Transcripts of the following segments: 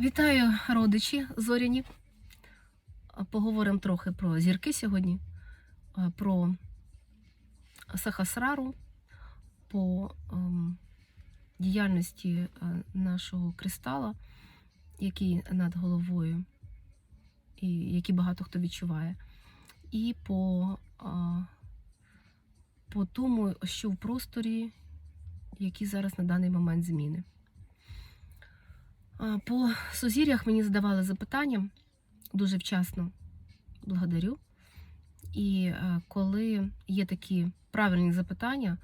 Вітаю, родичі зоряні. Поговоримо трохи про зірки сьогодні, про Сахасрару, по ем, діяльності е, нашого кристала, який над головою, і який багато хто відчуває, і по, по тому, що в просторі, які зараз на даний момент зміни. По сузір'ях мені задавали запитання дуже вчасно. Благодарю. І е, коли є такі правильні запитання,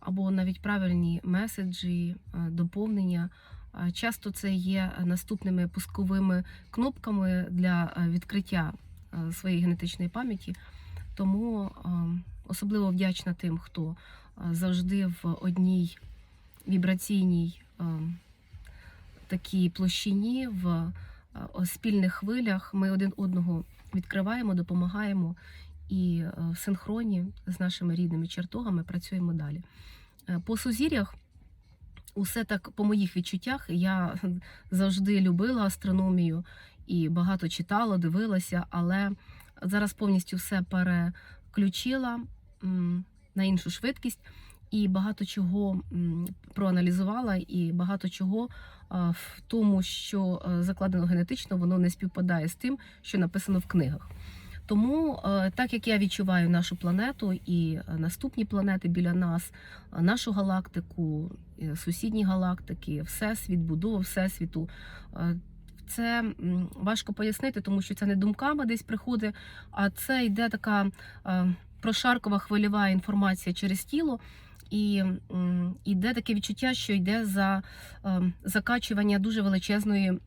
або навіть правильні меседжі, е, доповнення, е, часто це є наступними пусковими кнопками для відкриття своєї генетичної пам'яті. Тому особливо вдячна тим, хто завжди в одній вібраційній е, такій площині, в е, спільних хвилях ми один одного відкриваємо, допомагаємо і е, в синхроні з нашими рідними чертогами працюємо далі. Е, По сузір'ях, усе так по моїх відчуттях, я завжди любила астрономію і багато читала, дивилася, але зараз повністю все переключила на іншу швидкість. І багато чого проаналізувала, і багато чого в тому, що е, закладено генетично, воно не співпадає з тим, що написано в книгах. Тому, е, так як я відчуваю нашу планету і е, наступні планети біля нас, нашу галактику, сусідні галактики, всесвіт, будова всесвіту. Це важко пояснити, тому що це не думками десь приходить, а це йде така прошаркова хвильова інформація через тіло, і йде таке відчуття, що йде за е, закачування дуже величезної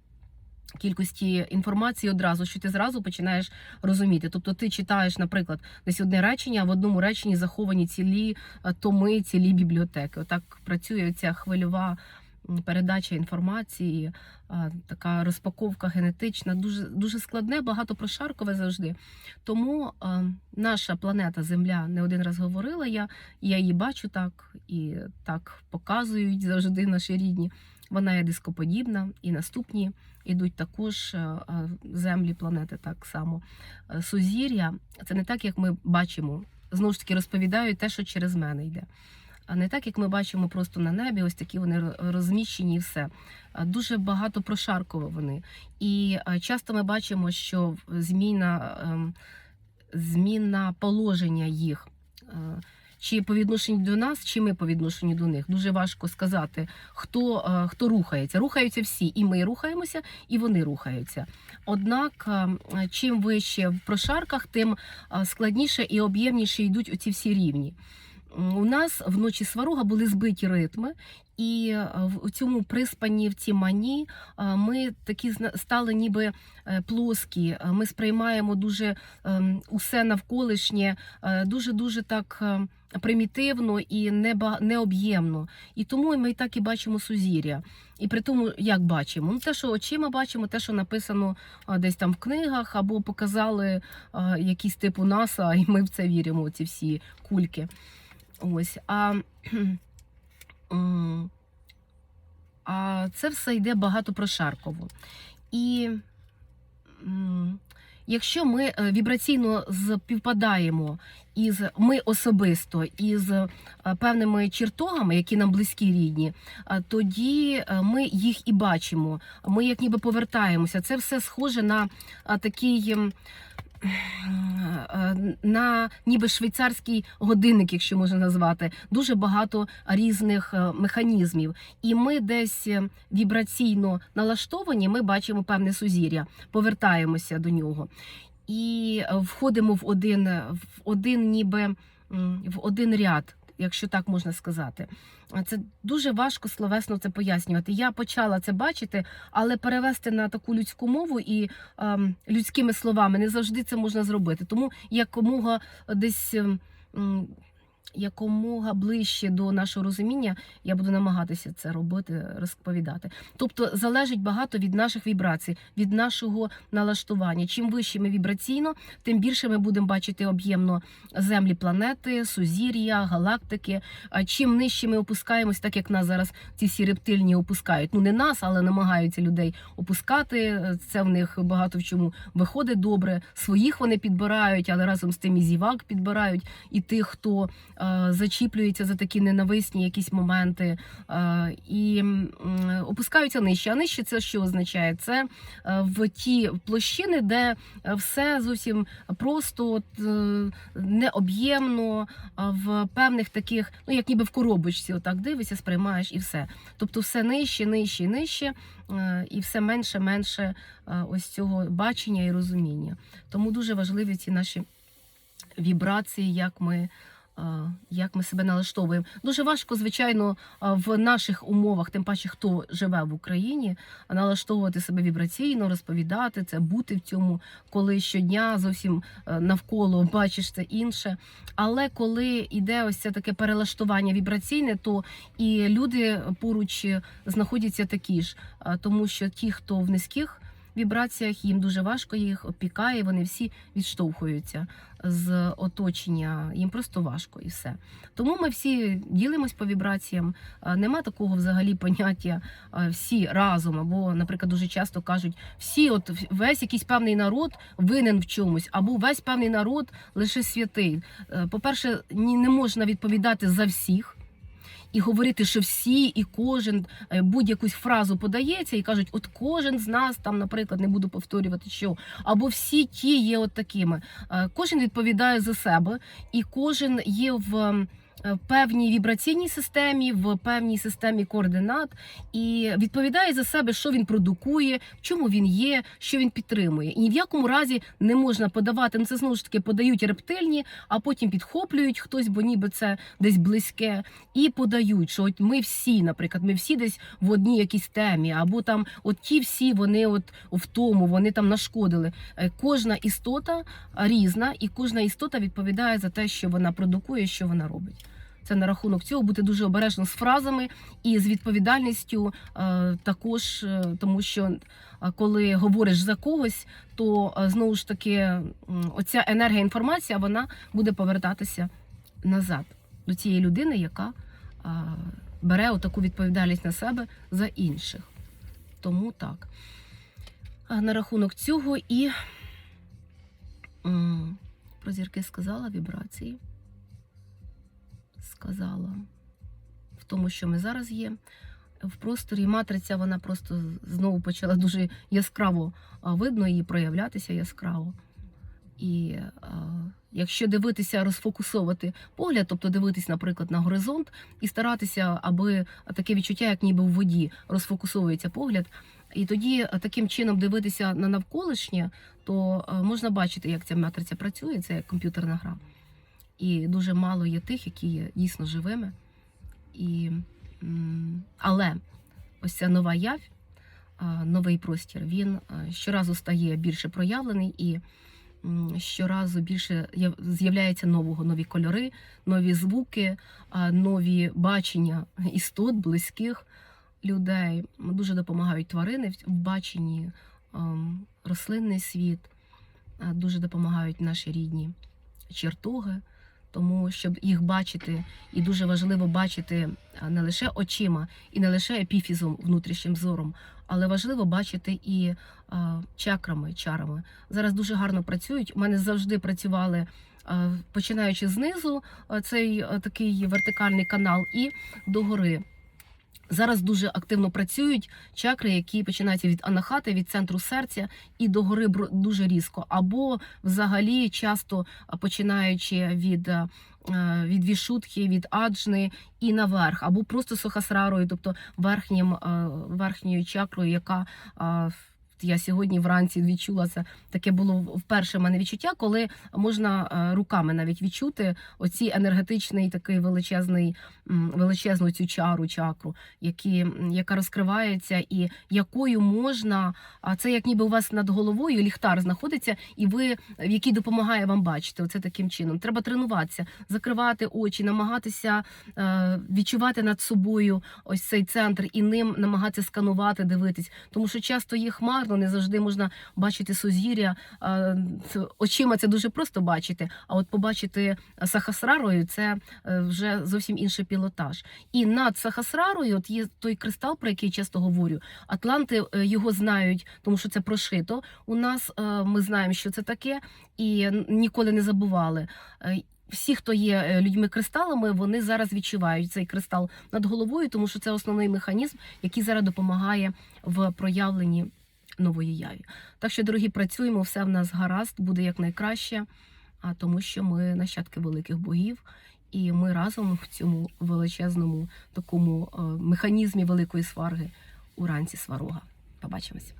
кількості інформації одразу, що ти зразу починаєш розуміти. Тобто ти читаєш, наприклад, десь одне речення, а в одному реченні заховані цілі е, томи, цілі бібліотеки. Отак працює ця хвильова передача інформації, е, така розпаковка генетична, дуже, дуже складне, багато прошаркове завжди. Тому е, наша планета Земля не один раз говорила я, я її бачу так, і так показують завжди наші рідні. Вона є дископодібна, і наступні ідуть також е, землі планети так само. Сузір'я це не так, як ми бачимо. Знову ж таки розповідаю те, що через мене йде. А не так, як ми бачимо просто на небі, ось такі вони розміщені і все. Дуже багато прошарково вони. І часто ми бачимо, що зміна, ем, зміна положення їх. е, Чи по відношенню до нас, чи ми по відношенню до них. Дуже важко сказати, хто, е, хто рухається. Рухаються всі, і ми рухаємося, і вони рухаються. Однак, е, чим вище в прошарках, тим складніше і об'ємніше йдуть оці всі рівні. У нас вночі сварога були збиті ритми, і е, в цьому приспанні, в цій мані, е, ми такі стали ніби е, плоскі. Ми сприймаємо дуже ем, усе навколишнє, дуже дуже так примітивно і необ'ємно. І тому ми і так і бачимо сузір'я. І при тому, як бачимо, ну те, що очима бачимо, те, що написано десь там в книгах, або показали якісь типу НАСА, і ми в це віримо, ці всі кульки. Ось. А, а це все йде багато прошарково. І якщо ми е, вібраційно співпадаємо із ми особисто із е, певними чертогами, які нам близькі рідні, тоді е, ми їх і бачимо. Ми як ніби повертаємося. Це все схоже на такий. На ніби швейцарський годинник, якщо можна назвати, дуже багато різних е, механізмів. І ми десь е, вібраційно налаштовані, ми бачимо певне сузір'я, повертаємося до нього і е, входимо в один, в один ніби в один ряд, якщо так можна сказати. Це дуже важко словесно це пояснювати. Я почала це бачити, але перевести на таку людську мову і ем, людськими словами не завжди це можна зробити. Тому якомога десь ем, якомога ближче до нашого розуміння, я буду намагатися це робити, розповідати. Тобто залежить багато від наших вібрацій, від нашого налаштування. Чим вище ми вібраційно, тим більше ми будемо бачити об'ємно землі, планети, сузір'я, галактики. А чим нижче ми опускаємось, так як нас зараз ці всі рептильні опускають. Ну не нас, але намагаються людей опускати. Це в них багато в чому виходить добре. Своїх вони підбирають, але разом з тим і зівак підбирають, і тих, хто е, зачіплюється за такі ненависні якісь моменти, е, і опускаються нижче. А нижче це що означає? Це е, в ті площини, де все зовсім просто необ'ємно, в певних таких, ну як ніби в коробочці, отак дивишся, сприймаєш і все. Тобто все нижче, нижче, нижче, і все менше, менше ось цього бачення і розуміння. Тому дуже важливі ці наші вібрації, як ми. Е, Як ми себе налаштовуємо. Дуже важко, звичайно, е, в наших умовах, тим паче, хто живе в Україні, налаштовувати себе вібраційно, розповідати це, бути в цьому, коли щодня зовсім е, навколо бачиш це інше. Але коли йде ось це таке перелаштування вібраційне, то і люди поруч знаходяться такі ж, тому що ті, хто в низьких вібраціях, їм дуже важко їх опікає, вони всі відштовхуються з оточення, їм просто важко і все. Тому ми всі ділимось по вібраціям. Нема такого взагалі поняття всі разом. Або, наприклад, дуже часто кажуть, всі, от весь якийсь певний народ винен в чомусь, або весь певний народ лише святий. Е, По-перше, ні, не можна відповідати за всіх. І говорити, що всі і кожен е, будь-якусь фразу подається і кажуть, от кожен з нас там, наприклад, не буду повторювати, що або всі ті є от такими. Е, Кожен відповідає за себе, і кожен є в е, певній вібраційній системі, в певній системі координат, і відповідає за себе, що він продукує, в чому він є, що він підтримує. І ні в якому разі не можна подавати. Ну це знову ж таки подають рептильні, а потім підхоплюють хтось, бо ніби це десь близьке, і подають, що от ми всі, наприклад, ми всі десь в одній якійсь темі, або там от ті всі вони от в тому, вони там нашкодили. Е, Кожна істота різна, і кожна істота відповідає за те, що вона продукує, що вона робить. Це на рахунок цього бути дуже обережно з фразами і з відповідальністю е, також, е, тому що е, коли говориш за когось, то знову ж таки оця енергія інформація вона буде повертатися назад до цієї людини, яка бере отаку відповідальність на себе за інших. Тому так. На рахунок цього і про зірки сказала вібрації сказала в тому, що ми зараз є. В просторі матриця вона просто знову почала дуже яскраво видно її проявлятися яскраво. І а, якщо дивитися, розфокусовувати погляд, тобто дивитись, наприклад, на горизонт і старатися, аби таке відчуття, як ніби в воді, розфокусовується погляд. І тоді таким чином дивитися на навколишнє, то можна бачити, як ця матриця працює, це як комп'ютерна гра. І дуже мало є тих, які є дійсно живими. І, але ось ця нова явь, новий простір, він щоразу стає більше проявлений і щоразу більше з'являється нового, нові кольори, нові звуки, нові бачення істот, близьких людей. Дуже допомагають тварини в- баченні, рослинний світ, дуже допомагають наші рідні чертоги. Тому щоб їх бачити, і дуже важливо бачити не лише очима, і не лише епіфізом, внутрішнім зором, але важливо бачити і чакрами, чарами. Зараз дуже гарно працюють. У мене завжди працювали, починаючи знизу, цей такий вертикальний канал, і догори. Зараз дуже активно працюють чакри, які починаються від анахати, від центру серця і до гори дуже різко, або взагалі часто починаючи від, е, від вішутки, від аджни і наверх, або просто сухасрарою, тобто верхнім, верхньою чакрою, яка Я сьогодні вранці відчула це. Таке було вперше в мене відчуття, коли можна е, руками навіть відчути оці енергетичний такий величезний, величезну цю чару, чакру, які, яка розкривається, і якою можна. А це як ніби у вас над головою ліхтар знаходиться, і ви який допомагає вам бачити. Оце таким чином. Треба тренуватися, закривати очі, намагатися е, відчувати над собою ось цей центр і ним намагатися сканувати, дивитись, тому що часто є хмарно, не завжди можна бачити сузір'я. Очима це дуже просто бачити. А от побачити сахасрарою це е, вже зовсім інший пілотаж. І над сахасрарою от є той кристал, про який я часто говорю. Атланти е, його знають, тому що це прошито. У нас е, ми знаємо, що це таке, і ніколи не забували. Всі, хто є людьми кристалами, вони зараз відчувають цей кристал над головою, тому що це основний механізм, який зараз допомагає в проявленні нової яві. Так що, дорогі, працюємо, все в нас гаразд, буде якнайкраще, а тому що ми нащадки великих богів, і ми разом в цьому величезному такому е, механізмі великої сварги уранці сварога. Побачимось.